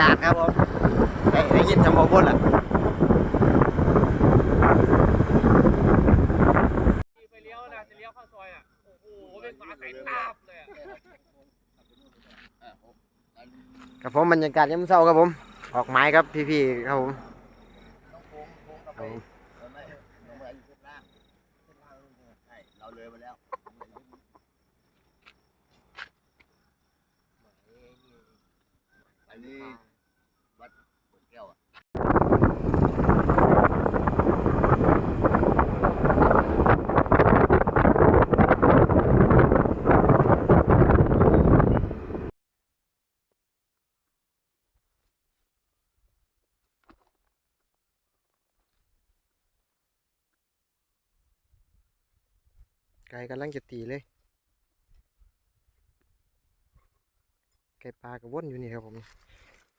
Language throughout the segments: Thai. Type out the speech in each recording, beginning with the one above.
ากาศครับผมได้ได้ยินจำบอกบนละไปเลี้ยวนะจะเลี้ยวเข้าซอยอะ โอ้โหเป็นหมาใส่ตาบเลยอะครับผมบรรยากาศยามเช้าครับผม ออกไม้ครับพี่ๆครับผมครับผมเราเลยมาแล้วอันนี้วัดบนแก้วอะ ไก่กำลังจะตีเลย ไก่ปลากับว่นอยู่นี่ครับผม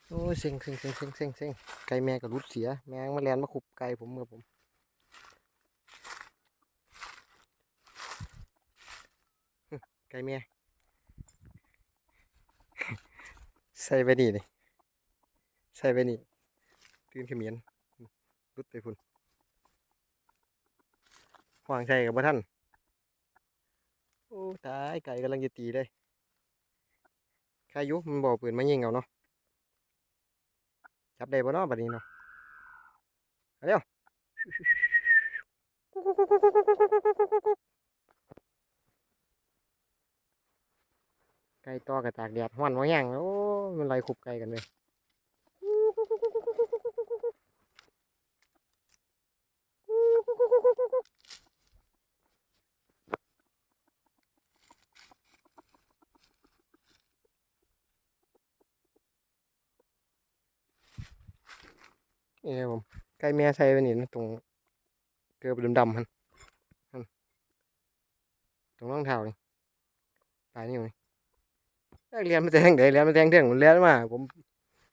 โอ้ยเซ็งเซ็งเซ็งเซ็งเซ็งเซ็งไก่แม่ก็รุดเสีย แมงมาแลนมาขุบไก่ผมครับผมไก่แม่ใส่ไปนี่เลยใส่ไปนี่ตื่นเขมียนรุดไปพุ่นวางใส่กับบ่ท่าน ตายไก่กำลังจะตีเลยใครยุมันบอกปืนมายิงเอาเนาะจับได้บ่เนาะบัดนี้เนาะเร็วไก่ต่อกับตากแดดห้อนว่าย่างโอ้มันไล่ขุบไก่กันเลย นี่ครับผมไก่แม่ใส่ไปนี่นะตรงเกลือดำๆมันตรงรองเท้านี่ปลายนิ้วนี่แรกเรียนมาแต่งเดี๋ยวเรียนมาแต่งเที่ยงผมเรียนมาผม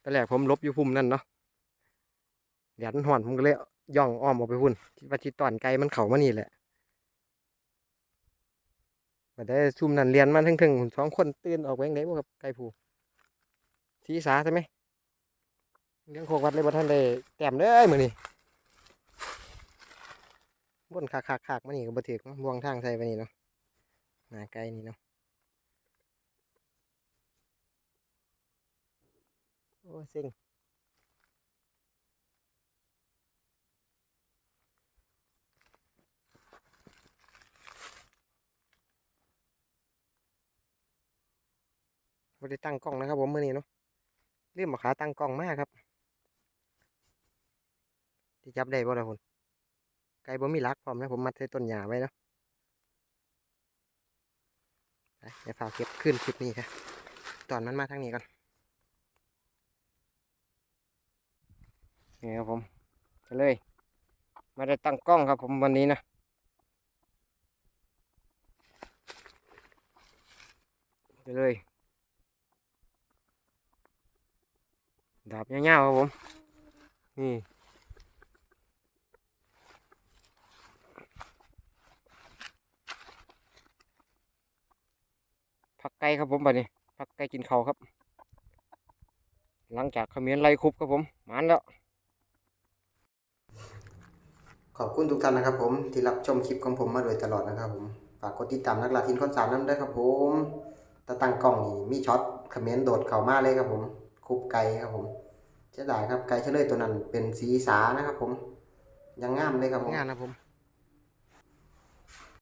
ตอนแรกผมลบอยู่พุ่มนั่นเนาะแดดมันห่อนผมก็เลยย่องอ้อมออกไปพุ่นคิดว่าที่ตอนไก่มันเข่ามานี่แหละมาได้ซุ่มนั่นเรียนมาถึงๆสองคนตื่นออกไปยังไงบ่ครับไก่ผูสีสาใช่ไหม เลี้ยงโคกวัดเลยบ่ท่านได้แต้มเลยมื้อนี้บนคักๆๆมานี่ก็บ่ถึกเนาะบวงทางใส่ไปนี่เนาะหน้าไก่นี่เนาะโอ้เซ็งบ่ได้ตั้งกล้องนะครับผมมื้อนี้เนาะลืมเอาขาตั้งกล้องมาครับ ที่จับได้บ่ล่ะคุณไก่บ่มีหลักพร้อมนะผมมัดใส่ต้นหญ้าไว้เนาะเดี๋ยวฝากเก็บขึ้นคลิปนี้ครับตอนมันมาทางนี้ก่อนนี่ครับผมไปเลย มาได้ตั้งกล้องครับผมวันนี้นะไปเลยดาบยาวๆครับผม นี่ ไก่ครับผมบัดนี้ผักไก่กินเขาวครับ หลังจากเขมิ้นไล่คุบครับผมหมานแล้ว ขอบคุณทุกท่านนะครับ ผมที่รับชมคลิปของผมมาโดยตลอดนะครับผมฝากกดติดตามนักลาทินคอนสารน้ำด้วยครับผมตะตั้งกล้องนี่มีช็อตเขมิ้นโดดเข่ามาเลยครับผมคุบไก่ครับผมเสียดายครับไก่เฉลยตัวนั้นเป็นสีสานะครับ ผมยังงามเลยครับผมงามนะผม